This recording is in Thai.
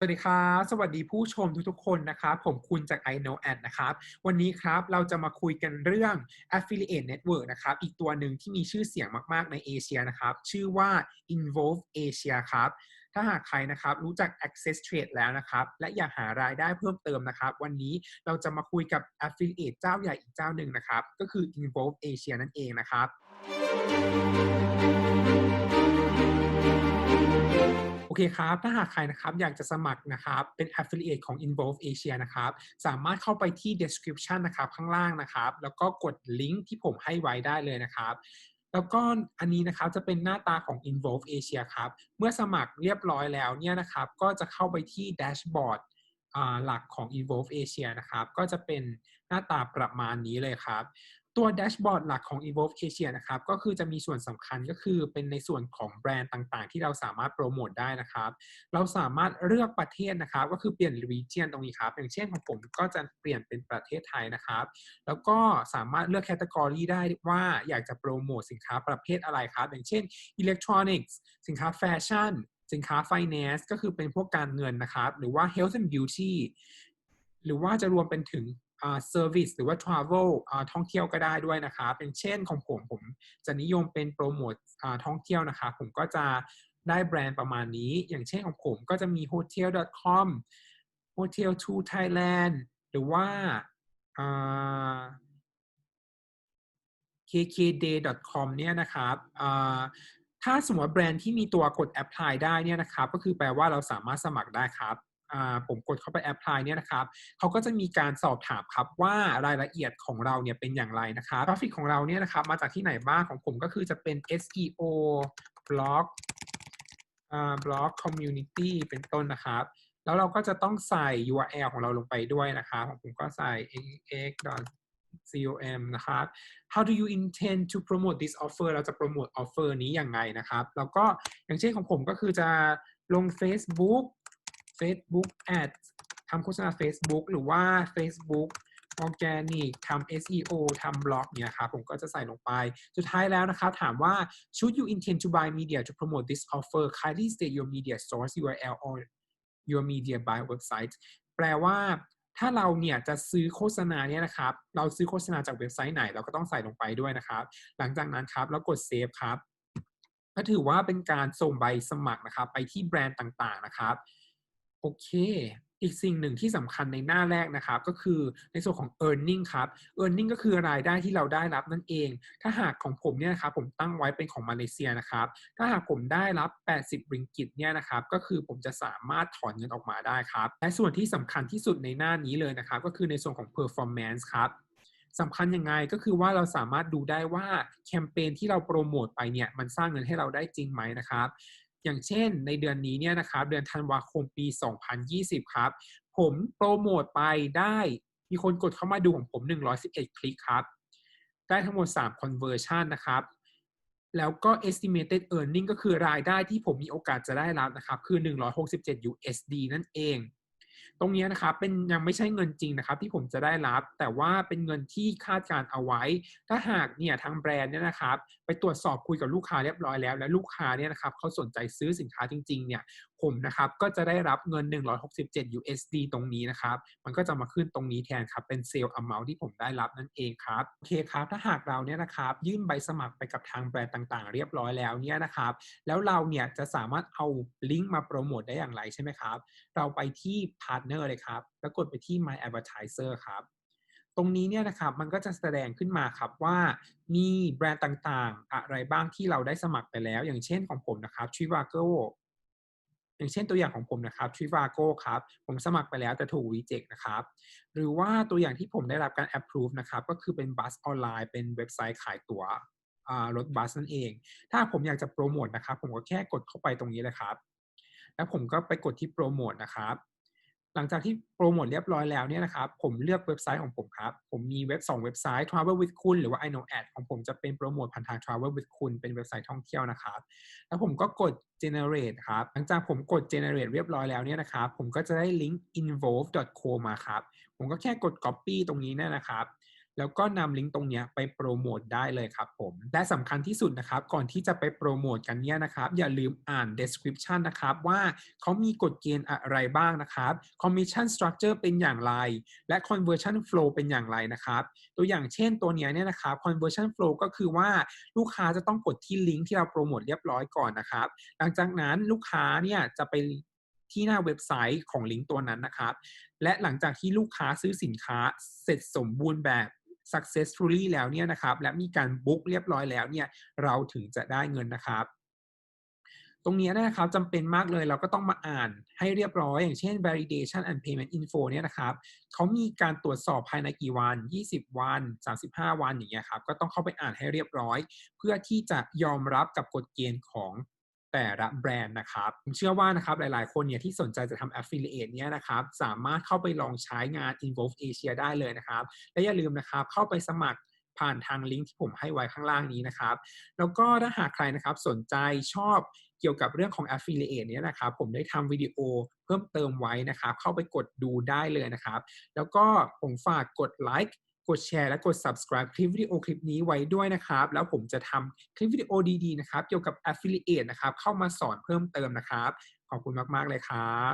สวัสดีครับสวัสดีผู้ชมทุกๆคนนะครับ ผมคุณจาก i know ad นะครับ วันนี้ครับเราจะมาคุยกันเรื่อง affiliate network นะครับ อีกตัวหนึ่งที่มีชื่อเสียงมากๆในเอเชียนะครับ ชื่อว่า involve asia ครับ ถ้าหากใครนะครับรู้จัก access trade แล้วนะครับ และอยากหารายได้เพิ่มเติมนะครับ วันนี้เราจะมาคุยกับ affiliate เจ้าใหญ่อีกเจ้าหนึ่งนะครับ ก็คือ involve asia นั่นเองนะครับ เคครับ ถ้าหากใครนะครับอยากจะสมัครนะครับเป็น affiliate ของ Involve Asia นะครับสามารถเข้าไปที่ description นะครับข้างล่างนะครับ แล้วก็กดลิงก์ที่ผมให้ไว้ได้เลยนะครับแล้วก็อันนี้นะครับจะเป็นหน้าตาของ Involve Asia ครับ เมื่อสมัครเรียบร้อยแล้วเนี่ยนะครับก็จะเข้าไปที่แดชบอร์ดหลักของ Involve Asia นะครับ ก็จะเป็นหน้าตาประมาณนี้เลยครับ ตัวแดชบอร์ดหลักของ Evolve Asia นะครับ ก็คือจะมีส่วนสำคัญก็คือเป็นในส่วนของแบรนด์ต่างๆ ที่เราสามารถโปรโมทได้นะครับ เราสามารถเลือกประเทศนะครับ ก็คือเปลี่ยน region ตรงนี้ครับ อย่างเช่นของผมก็จะเปลี่ยนเป็นประเทศไทยนะครับ แล้วก็สามารถเลือกแคตตากรีได้ว่าอยากจะโปรโมทสินค้าประเภทอะไรครับ อย่างเช่น electronics สินค้าแฟชั่นสินค้า finance ก็คือเป็นพวกการเงินนะครับ หรือว่า health and beauty หรือว่าจะรวมเป็นถึง เซอร์วิสหรือว่า Travel ท่องเที่ยวก็ได้ด้วยนะครับเป็นเช่นของผมผมจะนิยมเป็นโปรโมทท่องเที่ยวนะครับผมก็จะได้แบรนด์ประมาณนี้ อย่างเช่นของผมก็จะมี hotel.com hotel to Thailand หรือว่า kkday.com เนี่ยนะครับถ้าสมมติแบรนด์ที่มีตัวกด apply ได้เนี่ยนะครับ ก็คือแปลว่าเราสามารถสมัครได้ครับ ผมกดเข้าไปแอปพลายเนี่ยนะครับเขาก็จะมีการสอบถามครับว่ารายละเอียดของเราเนี่ยเป็นอย่างไรนะครับทราฟิกของเราเนี่ยนะครับมาจากที่ไหนบ้างของผมก็คือจะเป็น SEO blog บล็อก community เป็นต้นนะครับ แล้วเราก็จะต้องใส่ URL ของเราลงไปด้วยนะครับของผมก็ใส่ x com นะครับ how do you intend to promote this offer เราจะโปรโมท offer นี้อย่างไรนะครับ แล้วก็อย่างเช่นของผมก็คือจะลง Facebook Facebook Ad ทำโฆษณา Facebook หรือว่า Facebook Organic ทำ SEO ทำบล็อกเนี่ยครับผมก็จะใส่ลงไป สุดท้ายแล้วนะครับถามว่า should you intend to buy media to promote this offer kindly state your media source URL or your media buy website แปลว่าถ้าเราเนี่ยจะซื้อโฆษณาเนี่ยนะครับ เราซื้อโฆษณาจากเว็บไซต์ไหน เราก็ต้องใส่ลงไปด้วยนะครับ หลังจากนั้นครับเรากดเซฟครับก็ถือว่าเป็นการส่งใบสมัครนะครับ ไปที่แบรนด์ต่างๆนะครับ โอเค อีกสิ่งหนึ่งที่สำคัญในหน้าแรกนะครับ ก็คือในส่วนของ e a r n i n g ครับ e a r n i n g ก็คือรายได้ที่เราได้รับนั่นเอง ถ้าหากของผมเนี่ยนะครับผมตั้งไว้เป็นของมาเลเซียนะครับ ถ้าหากผมได้รับ 80 ริงกิตเนี่ยนะครับ ก็คือผมจะสามารถถอนเงินออกมาได้ครับ และส่วนที่สำคัญที่สุดในหน้านี้เลยนะครับ ก็คือในส่วนของ performance ครับสำคัญยังไงก็คือว่าเราสามารถดูได้ว่าแคมเปญที่เราโปรโมทไปเนี่ยมันสร้างเงินให้เราได้จริงไหมนะครับ อย่างเช่นในเดือนนี้เนี่ยนะครับเดือนธันวาคมปี 2020 ครับ ผมโปรโมทไปได้มีคนกดเข้ามาดูของผม 111 คลิกครับ ได้ทั้งหมด 3 conversion นะครับ แล้วก็ estimated earning ก็คือรายได้ที่ผมมีโอกาสจะได้รับนะครับ คือ 167 USD นั่นเอง ตรงนี้นะครับเป็นยังไม่ใช่เงินจริงนะครับ ที่ผมจะได้รับ แต่ว่าเป็นเงินที่คาดการเอาไว้ ถ้าหากเนี่ยทางแบรนด์เนี่ยนะครับ ไปตรวจสอบคุยกับลูกค้าเรียบร้อยแล้ว และลูกค้าเนี่ยนะครับเขาสนใจซื้อสินค้าจริง ๆ เนี่ยผมนะครับก็จะได้รับเงิน 167 USD ตรงนี้นะครับ มันก็จะมาขึ้นตรงนี้แทนครับ เป็นเซลล์อม u n t ที่ผมได้รับนั่นเองครับโอเคครับ ถ้าหากเราเนี่ยนะครับ ยื่นใบสมัครไปกับทางแบรนด์ต่างๆ เรียบร้อยแล้วเนี่ยนะครับ แล้วเราเนี่ยจะสามารถเอาลิงก์มาโปรโมทได้อย่างไรใช่ไหมครับ เราไปที่พาร์ทเนอร์เลยครับ แล้วกดไปที่ My Advertiser ครับ ตรงนี้เนี่ยนะครับมันก็จะแสดงขึ้นมาครับว่ามีแบรนด์ต่างๆ อะไรบ้างที่เราได้สมัครไปแล้ว อย่างเช่นของผมนะครับ Trivago อย่างเช่นตัวอย่างของผมนะครับ Trivago ครับ ผมสมัครไปแล้วแต่ถูก reject นะครับ หรือว่าตัวอย่างที่ผมได้รับการ approve นะครับ ก็คือเป็นบัสออนไลน์เป็นเว็บไซต์ขายตั๋วรถบัสนั่นเอง ถ้าผมอยากจะโปรโมทนะครับ ผมก็แค่กดเข้าไปตรงนี้เลยครับ แล้วผมก็ไปกดที่โปรโมทนะครับ หลังจากที่โปรโมทเรียบร้อยแล้วเนี่ยนะครับผมเลือกเว็บไซต์ของผมครับ ผมมีเว็บ 2 เว็บไซต์ Travel with คุณหรือว่า I know ad ของผมจะเป็นโปรโมทผ่านทาง Travel with คุณเป็นเว็บไซต์ท่องเที่ยวนะครับ แล้วผมก็กด generate ครับ หลังจากผมกด generate เรียบร้อยแล้วเนี่ยนะครับ ผมก็จะได้ลิงก์ involve.co มาครับ ผมก็แค่กด copy ตรงนี้นี่นะครับ แล้วก็นำลิงก์ตรงนี้ไปโปรโมทได้เลยครับผม และสำคัญที่สุดนะครับ ก่อนที่จะไปโปรโมทกันเนี่ยนะครับ อย่าลืมอ่าน description นะครับ ว่าเขามีกฎเกณฑ์อะไรบ้างนะครับ commission structure เป็นอย่างไร และ conversion flow เป็นอย่างไรนะครับ ตัวอย่างเช่นตัวเนี้ยเนี่ยนะครับ conversion flow ก็คือว่าลูกค้าจะต้องกดที่ลิงก์ที่เราโปรโมทเรียบร้อยก่อนนะครับ หลังจากนั้นลูกค้าเนี่ยจะไปที่หน้าเว็บไซต์ของลิงก์ตัวนั้นนะครับ และหลังจากที่ลูกค้าซื้อสินค้าเสร็จสมบูรณ์แบบ successfully แล้วเนี่ยนะครับและมีการบุ๊กเรียบร้อยแล้วเนี่ยเราถึงจะได้เงินนะครับตรงนี้นะครับจำเป็นมากเลยเราก็ต้องมาอ่านให้เรียบร้อย อย่างเช่น validation and payment info เนี่ยนะครับเขามีการตรวจสอบภายในกี่วัน 20 วัน 35 วันอย่างเงี้ยครับก็ต้องเข้าไปอ่านให้เรียบร้อย เพื่อที่จะยอมรับกับกฎเกณฑ์ของ แต่ละแบรนด์นะครับผมเชื่อว่านะครับหลายๆ คนเนี่ยที่สนใจจะทำ affiliate เนี่ยนะครับสามารถเข้าไปลองใช้งาน Involve Asia ได้เลยนะครับ และอย่าลืมนะครับเข้าไปสมัครผ่านทางลิงก์ที่ผมให้ไว้ข้างล่างนี้นะครับ แล้วก็ถ้าหากใครนะครับสนใจชอบเกี่ยวกับเรื่องของ affiliate เนี่ยนะครับ ผมได้ทำวิดีโอเพิ่มเติมไว้นะครับ เข้าไปกดดูได้เลยนะครับ แล้วก็ผมฝากกดไลค์ กดแชร์และกด subscribe คลิปวิดีโอคลิปนี้ไว้ด้วยนะครับ แล้วผมจะทำคลิปวิดีโอดีๆนะครับ เกี่ยวกับ affiliate นะครับ เข้ามาสอนเพิ่มเติมนะครับ ขอบคุณมาก ๆ เลยครับ